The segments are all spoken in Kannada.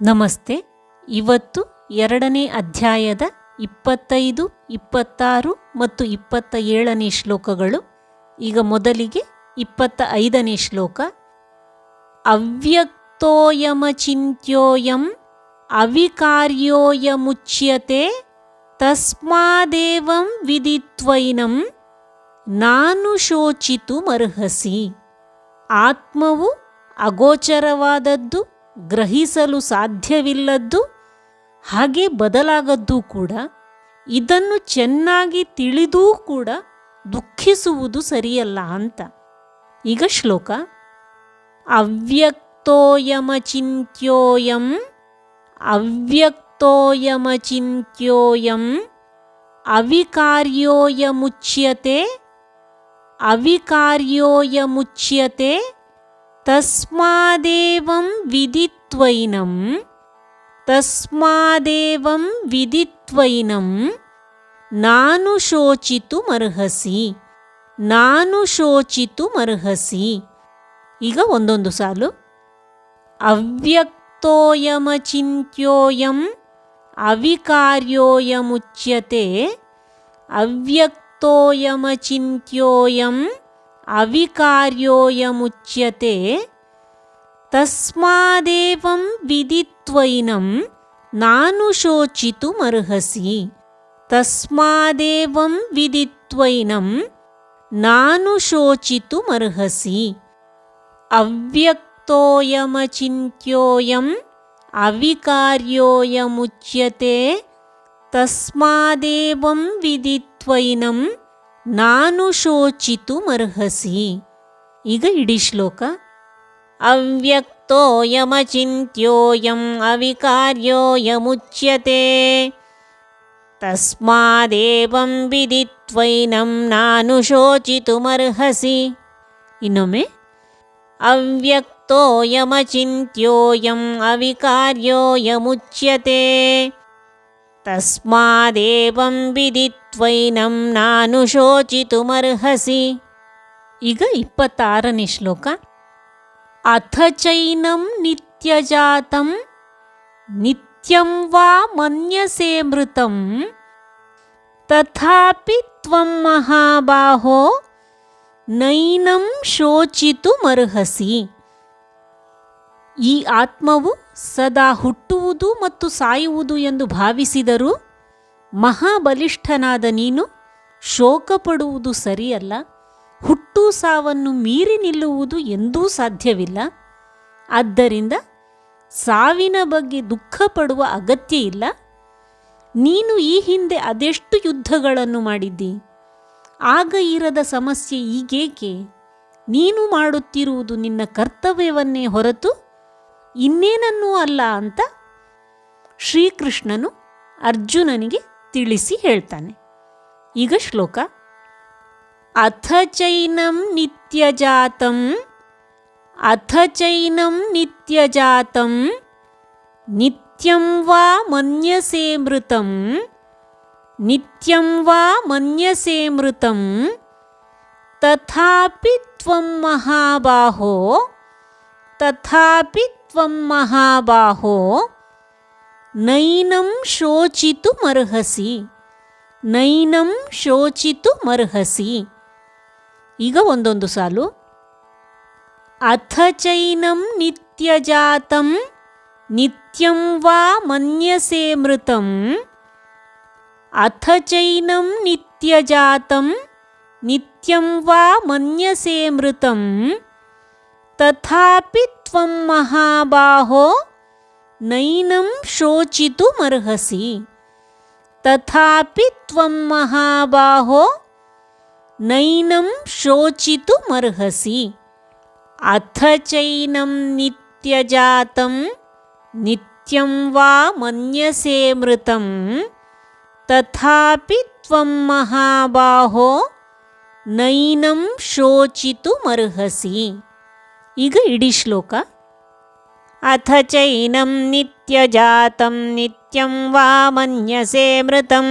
ನಮಸ್ತೆ. ಇವತ್ತು ಎರಡನೇ ಅಧ್ಯಾಯದ ಇಪ್ಪತ್ತೈದು, ಇಪ್ಪತ್ತಾರು ಮತ್ತು ಇಪ್ಪತ್ತ ಏಳನೇ ಶ್ಲೋಕಗಳು. ಈಗ ಮೊದಲಿಗೆ ಇಪ್ಪತ್ತ ಐದನೇ ಶ್ಲೋಕ ಅವ್ಯಕ್ತೋಯಮಚಿಂತ್ಯೋಯಂ ಅವಿಕಾರ್ಯೋಯಮುಚ್ಯತೆ ತಸ್ಮಾದೇವಂ ವಿದಿತ್ವೈನಂ, ನಾನು ಶೋಚಿತುಮರ್ಹಸಿ ಆತ್ಮವು ಅಗೋಚರವಾದದ್ದು ಗ್ರಹಿಸಲು ಸಾಧ್ಯವಿಲ್ಲದ್ದು, ಹಾಗೆ ಬದಲಾಗದ್ದು ಕೂಡ, ಇದನ್ನು ಚೆನ್ನಾಗಿ ತಿಳಿದೂ ಕೂಡ ದುಃಖಿಸುವುದು ಸರಿಯಲ್ಲ ಅಂತ. ಈಗ ಶ್ಲೋಕ, ಅವ್ಯಕ್ತೋಯಮಚಿಂತ್ಯೋಯಂ ಅವ್ಯಕ್ತೋಯಮಚಿಂತ್ಯೋಯಂ, ಅವಿಕಾರ್ಯೋಯಮುಚ್ಯತೆ ಅವಿಕಾರ್ಯೋಯಮುಚ್ಯತೆ ತಸ್ಮಾದೇವಂ ವಿದಿತ್ವೈನಂ ತಸ್ಮಾದೇವಂ ವಿದಿತ್ವೈನಂ ನಾನು ಶೋಚಿತುಮರ್ಹಸಿ ನಾನು ಶೋಚಿತುಮರ್ಹಸಿ. ಈಗ ಒಂದೊಂದು ಸಾಲು. ಅವ್ಯಕ್ತೋಯಮಚಿಂತ್ಯೋಯಂ ಅವಿಕಾರ್ಯೋಯಮುಚ್ಯತೆ ಅವ್ಯಕ್ತೋಯಮಚಿಂತ್ಯೋಯಂ अविकार्योऽयमुच्यते। तस्मादेवं विदित्वैनं नानुशोचितुमर्हसि तस्मादेवं विदित्वैनं नानुशोचितुमर्हसि अव्यक्तोऽयमचिन्त्योऽयम् अविकार्योऽयमुच्यते। तस्मादेवं विदित्वैनं ನಾನು ಶೋಚಿತುಮರ್ಹಸಿ ಈಗ ಇಡೀ ಶ್ಲೋಕ. ಅವ್ಯಕ್ತೋಯಮಚಿಂತ್ಯೋಯಂ ಅವಿಕಾರ್ಯೋಯಮುಚ್ಯತೆ. ತಸ್ಮಾದೇವಂ ವಿದಿತ್ವೈನಂ ನಾನು ಶೋಚಿತುಮರ್ಹಸಿ ಇನ್ನೊಮ್ಮೆ. ಅವ್ಯಕ್ತೋಯಮಚಿಂತ್ಯೋಯಂ ಅವಿಕಾರ್ಯೋಯಮುಚ್ಯತೆ. ತಸ್ಮಾದೇವಂ ವಿದಿತ್ವೈನಂ ನಾನು ಶೋಚಿತುಮರ್ಹಸಿ ಈಗ ಇಪ್ಪತ್ತಾರನೇ ಶ್ಲೋಕ ಅಥ ಚೈನಂ ನಿತ್ಯಜಾತಂ ನಿತ್ಯಂ ವಾ ಮನ್ಯಸೆ ಮೃತಂ ತಥಾಪಿ ತ್ವಂ ಮಹಾಬಾಹೋ ನೈನಂ ಶೋಚಿತುಮರ್ಹಸಿ ಈ ಆತ್ಮವು ಸದಾ ಹುಟ್ಟುವುದು ಮತ್ತು ಸಾಯುವುದು ಎಂದು ಭಾವಿಸಿದರೂ ಮಹಾಬಲಿಷ್ಠನಾದ ನೀನು ಶೋಕಪಡುವುದು ಸರಿಯಲ್ಲ, ಹುಟ್ಟು ಸಾವನ್ನು ಮೀರಿ ನಿಲ್ಲುವುದು ಎಂದೂ ಸಾಧ್ಯವಿಲ್ಲ. ಆದ್ದರಿಂದ ಸಾವಿನ ಬಗ್ಗೆ ದುಃಖ ಪಡುವ ಅಗತ್ಯ ಇಲ್ಲ. ನೀನು ಈ ಹಿಂದೆ ಅದೆಷ್ಟು ಯುದ್ಧಗಳನ್ನು ಮಾಡಿದ್ದಿ? ಆಗ ಇರದ ಸಮಸ್ಯೆ ಈಗೇಕೆ? ನೀನು ಮಾಡುತ್ತಿರುವುದು ನಿನ್ನ ಕರ್ತವ್ಯವನ್ನೇ ಹೊರತು ಇನ್ನೇನನ್ನೂ ಅಲ್ಲ ಅಂತ ಶ್ರೀಕೃಷ್ಣನು ಅರ್ಜುನನಿಗೆ ತಿಳಿಸಿ ಹೇಳ್ತಾನೆ. ಈಗ ಶ್ಲೋಕ. ಅಥ ಚೈನಂ ನಿತ್ಯಜಾತಂ ಅಥ ಚೈನಂ ನಿತ್ಯಜಾತಂ ನಿತ್ಯಂ ವಾ ಮನ್ಯಸೆ ಮೃತಂ, ನಿತ್ಯಂ ವಾ ಮನ್ಯಸೆ ಮೃತಂ, ತಥಾಪಿ ತ್ವಂ ಮಹಾಬಾಹೋ, ತಥಾಪಿ ತ್ವಂ ಮಹಾಬಾಹೋ ನೈನಂ ಶೋಚಿತುಮರ್ಹಸಿ ನೈನಂ ಶೋಚಿತುಮರ್ಹಸಿ ಈಗ ಒಂದೊಂದು ಸಾಲು. ಅಥ ಚೈನಂ ನಿತ್ಯಜಾತಂ ನಿತ್ಯಂ ವಾ ಮನ್ಯಸೆ ಮೃತಂ. ಅಥ ಚೈನಂ ನಿತ್ಯಜಾತಂ ನಿತ್ಯಂ ವಾ ಮನ್ಯಸೆ ಮೃತಂ. ತಥಾಪಿ त्वं महाबाहो नैनं शोचितुमर्हसि। तथापि त्वं महाबाहो नैनं शोचितुमर्हसि। अथ चैनं नित्यजातं नित्यं वा मन्यसे मृतं। तथापि त्वं महाबाहो नैनं शोचितुमर्हसि। ಈಗ ಇಡೀ ಶ್ಲೋಕ ಅಥ ಚೈನಂ ನಿತ್ಯಜಾತಂ ನಿತ್ಯಂ ವಾ ಮನ್ಯಸೆ ಮೃತಂ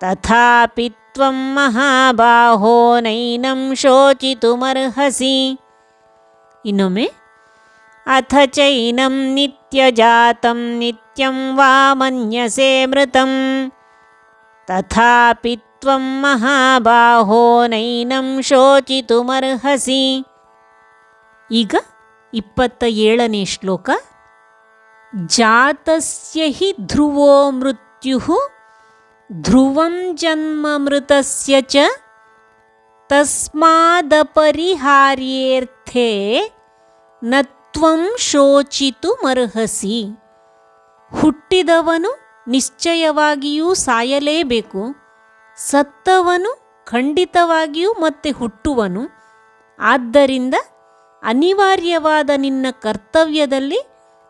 ತಥಾಪಿ ತ್ವಂ ಮಹಾಬಾಹೋ ನೈನಂ ಶೋಚಿತುಮರ್ಹಸಿ ಇನ್ನೊಮ್ಮೆ अथ चैनं नित्यजातं नित्यं वा मन्यसे मृतं तथापि त्वं महाबाहो नैनं ಶೋಚಿತುಮರ್ಹಸಿ ಈಗ ಇಪ್ಪತ್ತ ಏಳನೇ ಶ್ಲೋಕ. ಜಾತಸ್ಯ ಹಿ ಧ್ರುವೋ ಮೃತ್ಯು, ಧ್ರುವಂ ಜನ್ಮ ಮೃತಸ್ಯ ಚ, ತಸ್ಮಾದಪರಿಹಾರ್ಯೇರ್ಥೆ ನ ತ್ವಂ ಶೋಚಿತುಮರ್ಹಸಿ ಹುಟ್ಟಿದವನು ನಿಶ್ಚಯವಾಗಿಯೂ ಸಾಯಲೇಬೇಕು, ಸತ್ತವನು ಖಂಡಿತವಾಗಿಯೂ ಮತ್ತೆ ಹುಟ್ಟುವನು. ಆದ್ದರಿಂದ ಅನಿವಾರ್ಯವಾದ ನಿನ್ನ ಕರ್ತವ್ಯದಲ್ಲಿ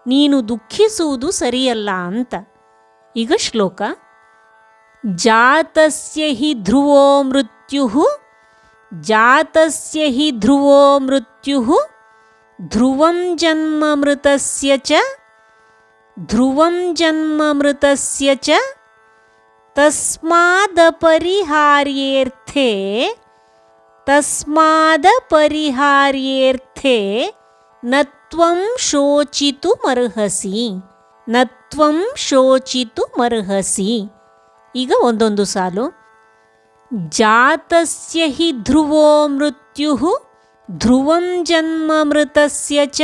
ನೀನು ದುಃಖಿಸುವುದು ಸರಿಯಲ್ಲ ಅಂತ. ಈಗ ಶ್ಲೋಕ. ಜಾತಸ್ಯ ಹಿ ಧ್ರುವೋ ಮೃತ್ಯು ಜಾತಸ್ಯ ಹಿ ಧ್ರುವೋ ಮೃತ್ಯು ಧ್ರುವಂ ಜನ್ಮ ಮೃತಸ್ಯ ಚ, ಧ್ರುವಂ ಜನ್ಮ ಮೃತಸ್ಯ ಚ ತಸ್ಮಾದಪರಿಹಾರ್ಯೇರ್ಥೇ ತಸ್ಮಾದಪರಿಹಾರ್ಯೇರ್ಥೇ ನತ್ವಂ ಶೋಚಿತು ಮರ್ಹಸಿ. ನತ್ವಂ ಶೋಚಿತು ಮರ್ಹಸಿ. ಈಗ ಒಂದೊಂದು ಸಾಲು. ಜಾತಸ್ಯ ಹಿ ಧ್ರುವೋ ಮೃತ್ಯು ಧ್ರುವಂ ಜನ್ಮ ಮೃತಸ್ಯ ಚ.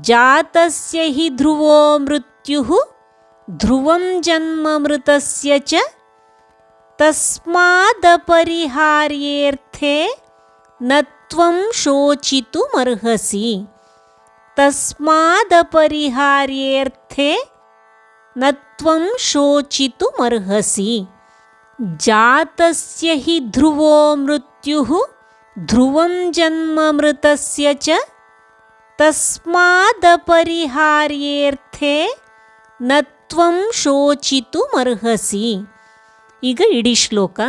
ಜಾತಸ್ಯ ಹಿ ಧ್ರುವೋ ಮೃತ್ಯು ಧ್ರುವಂ ಜನ್ಮ ಮೃತಸ್ಯ ಚ. ತಸ್ಮಾದಪರಿಹಾರ್ಯೇರ್ಥೇ ನ ತ್ವಂ ಶೋಚಿತುಮರ್ಹಸಿ ತಸ್ಮಾದಪರಿಹಾರ್ಯೇರ್ಥೆ ನ ತ್ವಂ ಶೋಚಿತುಮರ್ಹಸಿ ಜಾತಸ್ಯ ಹಿ ಧ್ರುವೋ ಮೃತ್ಯುಃ ಧ್ರುವಂ ಜನ್ಮ ಮೃತಸ್ಯ ಚ. ತಸ್ಮಾದಪರಿಹಾರ್ಯೇರ್ಥೆ ನ ತ್ವಂ ಶೋಚಿತುಮರ್ಹಸಿ ಈಗ ಇಡೀ ಶ್ಲೋಕ.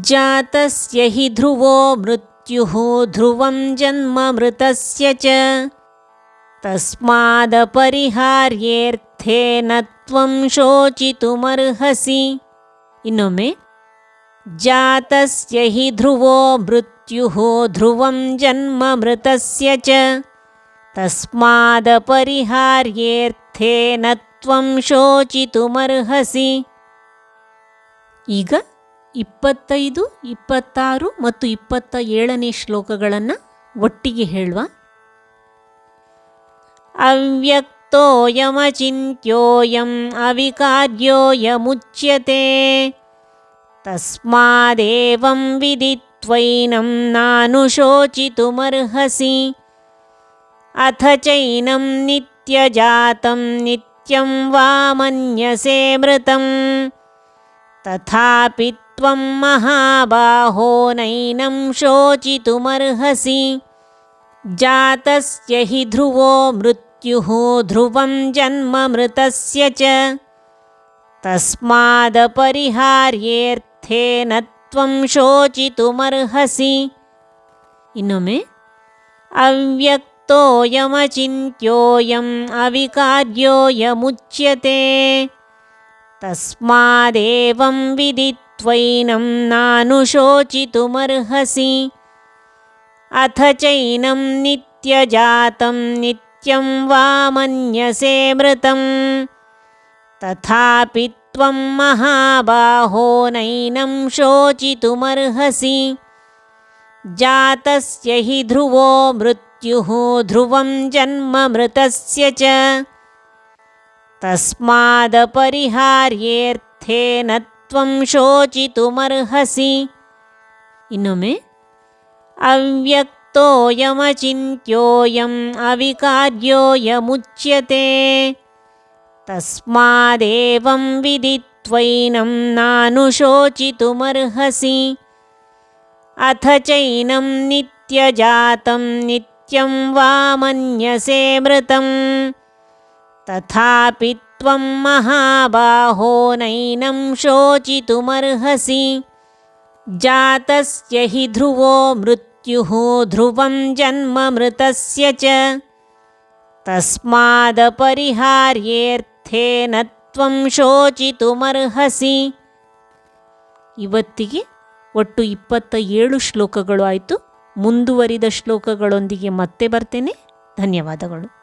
ಜಾತಸ್ಯ ಹಿ ಧ್ರುವೋ ಮೃತ್ಯು ಧ್ರುವಂ ಜನ್ಮ ಮೃತಸ್ಯ ಚ. ತಸ್ಮಾದಪರಿಹಾರ್ಯೇರ್ಥೇ ನ ತ್ವಂ ಶೋಚಿತುಮರ್ಹಸಿ. ಇನ್ನೊಮ್ಮೆ, ಜಾತಸ್ಯ ಹಿ ಧ್ರುವೋ ಮೃತ್ಯು ಧ್ರುವಂ ಜನ್ಮ ಮೃತಸ್ಯ ಚ. ತಸ್ಮಾದಪರಿಹಾರ್ಯೇರ್ಥೇ ನ ತ್ವಂ ಶೋಚಿತುಮರ್ಹಸಿ. ಈಗ ಇಪ್ಪತ್ತೈದು, ಇಪ್ಪತ್ತಾರು ಮತ್ತು ಇಪ್ಪತ್ತ ಏಳನೇ ಶ್ಲೋಕಗಳನ್ನು ಒಟ್ಟಿಗೆ ಹೇಳುವ. ಅವ್ಯಕ್ತೋಯಮಚಿಂತ್ಯೋಯಂ ಅವಿಕಾರ್ಯೋಯಮುಚ್ಯತೆ, ತಸ್ಮಾದೇವಂ ವಿದಿತ್ವೈನಂ ನಾನು ಶೋಚಿತುಮರ್ಹಸಿ, ಅಥ ಚೈನಂ ನಿತ್ಯಜಾತಂ ನಿತ್ಯಂ ವಾ ಮನ್ಯಸೆ ಮೃತಂ. तथापि त्वं महाबाहो नैनं शोचितुमर्हसि। जातस्य हि ध्रुवो मृत्युः ध्रुवं जन्म मृतस्य च। तस्मादपरिहार्येऽर्थेन त्वं शोचितुमर्हसि। इन मे अव्यक्तोऽयमचिन्त्योऽयम् अविकार्योऽयमुच्यते। तस्मादेवं विदित्वैनं नानुशोचितुमर्हसि। अथ चैनं नित्यजातं नित्यं वा मन्यसे मृतं तथापि त्वं महाबाहो नैनं शोचितुमर्हसि। जातस्य हि ध्रुवो मृत्युः ध्रुवं जन्म मृतस्य च। ಮೃತಸ್ಯ ಚ ತಸ್ಮಾದಪರಿಹಾರ್ಯೇರ್ಥೇ ನ ತ್ವಂ ಶೋಚಿತುಮರ್ಹಸಿ ಇನ್ನೊಮ್ಮೆ ಅವ್ಯಕ್ತೋಯಮಚಿಂತ್ಯೋಯಂ ಅವಿಕಾರ್ಯೋಯಮುಚ್ಯತೆ ತಸ್ಮಾದೇವಂ ವಿದಿತ್ವೈನಂ ನಾನು ಶೋಚಿತುಮರ್ಹಸಿ ಅಥ ಚೈನಂ ನಿತ್ಯಜಾತಂ ನಿತ್ಯಂ ವಾ ಮನ್ಯಸೆ ಮೃತಂ ತಥಾಪಿ ತ್ವಂ ಮಹಾಬಾಹೋ ನೈನಂ ಶೋಚಿತುಮರ್ಹಸಿ ಜಾತಸ್ಯ ಹಿ ಧ್ರುವೋ ಮೃತ್ಯುಹೋ ಧ್ರುವಂ ಜನ್ಮ ಮೃತಸ್ಯ ಚ ತಸ್ಮಾದಪರಿಹಾರ್ಯೇರ್ಥೇನ ತ್ವಂ ಶೋಚಿತುಮರ್ಹಸಿ ಇವತ್ತಿಗೆ ಒಟ್ಟು ಇಪ್ಪತ್ತ ಏಳು ಶ್ಲೋಕಗಳು ಆಯಿತು. ಮುಂದುವರಿದ ಶ್ಲೋಕಗಳೊಂದಿಗೆ ಮತ್ತೆ ಬರ್ತೇನೆ. ಧನ್ಯವಾದಗಳು.